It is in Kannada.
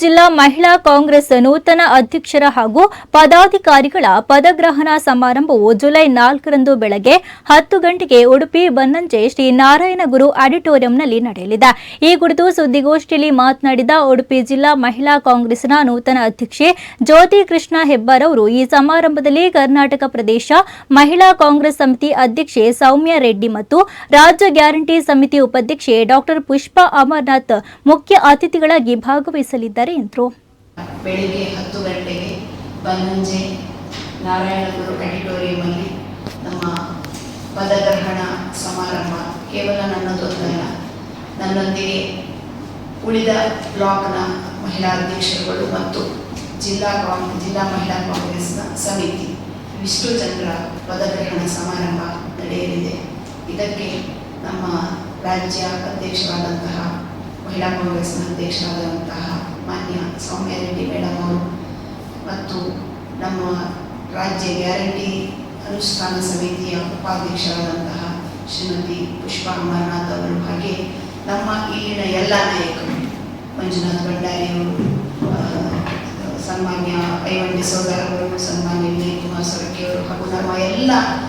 ಜಿಲ್ಲಾ ಮಹಿಳಾ ಕಾಂಗ್ರೆಸ್ ನೂತನ ಅಧ್ಯಕ್ಷರ ಹಾಗೂ ಪದಾಧಿಕಾರಿಗಳ ಪದಗ್ರಹಣ ಸಮಾರಂಭವು ಜುಲೈ ನಾಲ್ಕರಂದು ಬೆಳಗ್ಗೆ ಹತ್ತು ಗಂಟೆಗೆ ಉಡುಪಿ ಬನ್ನಂಜೆ ಶ್ರೀ ನಾರಾಯಣಗುರು ಆಡಿಟೋರಿಯಂನಲ್ಲಿ ನಡೆಯಲಿದೆ. ಈ ಕುರಿತು ಸುದ್ದಿಗೋಷ್ಠಿಯಲ್ಲಿ ಮಾತನಾಡಿದ ಉಡುಪಿ ಜಿಲ್ಲಾ ಮಹಿಳಾ ಕಾಂಗ್ರೆಸ್ನ ನೂತನ ಅಧ್ಯಕ್ಷೆ ಜ್ಯೋತಿ ಕೃಷ್ಣ ಹೆಬ್ಬಾರ್ ಅವರು, ಈ ಸಮಾರಂಭದಲ್ಲಿ ಕರ್ನಾಟಕ ಪ್ರದೇಶ ಮಹಿಳಾ ಕಾಂಗ್ರೆಸ್ ಸಮಿತಿ ಅಧ್ಯಕ್ಷೆ ಸೌಮ್ಯ ರೆಡ್ಡಿ ಮತ್ತು ರಾಜ್ಯ ಗ್ಯಾರಂಟಿ ಸಮಿತಿ ಉಪಾಧ್ಯಕ್ಷೆ ಡಾಕ್ಟರ್ ಪುಷ್ಪಾ ಅಮರನಾಥ್ ಮುಖ್ಯ ಅತಿಥಿಗಳಾಗಿ ಭಾಗವಹಿಸಲಿದ್ದಾರೆ. ಎಂದರು. ಬೆಳಿಗ್ಗೆ ಹತ್ತು ಗಂಟೆಗೆ ಬನ್ನಂಜೆ ನಾರಾಯಣಗುರು ಆಡಿಟೋರಿಯಮಲ್ಲಿ ನಮ್ಮ ಪದಗ್ರಹಣ ಸಮಾರಂಭ. ಕೇವಲ ನನ್ನದೊಂದಲ್ಲ ನನ್ನೊಂದಿಗೆ ಉಳಿದ ಬ್ಲಾಕ್ನ ಮಹಿಳಾ ಅಧ್ಯಕ್ಷರುಗಳು ಮತ್ತು ಜಿಲ್ಲಾ ಕಾಂಗ್, ಜಿಲ್ಲಾ ಮಹಿಳಾ ಕಾಂಗ್ರೆಸ್ನ ಸಮಿತಿ. ವಿಷ್ಣು ಚಂದ್ರ ಪದಗ್ರಹಣ ಸಮಾರಂಭ ನಡೆಯಲಿದೆ. ಇದಕ್ಕೆ ನಮ್ಮ ರಾಜ್ಯ ಅಧ್ಯಕ್ಷರಾದಂತಹ ಮಹಿಳಾ ಕಾಂಗ್ರೆಸ್ನ ಅಧ್ಯಕ್ಷರಾದಂತಹ ಮಾನ್ಯ ಸೌಮ್ಯ ರೆಡ್ಡಿ ಮೇಡಮ್ ಅವರು ಮತ್ತು ನಮ್ಮ ರಾಜ್ಯ ಗ್ಯಾರಂಟಿ ಅನುಷ್ಠಾನ ಸಮಿತಿಯ ಉಪಾಧ್ಯಕ್ಷರಾದಂತಹ ಶ್ರೀಮತಿ ಪುಷ್ಪಾ ಅಮರನಾಥ್ ಅವರು ಹಾಗೆ ನಮ್ಮ ಇಲ್ಲಿನ ಎಲ್ಲ ನಾಯಕರು ಮಂಜುನಾಥ್ ಭಂಡಾರಿಯವರು ಅವರು ಸನ್ಮಾನ್ಯ ಐವನ್ ಡಿಸೋದ ಅವರು, ಸನ್ಮಾನ್ಯ ವಿನಯ್ ಕುಮಾರ್ ಸೊರಕೆ ಅವರು ಹಾಗೂ ನಮ್ಮ ಎಲ್ಲ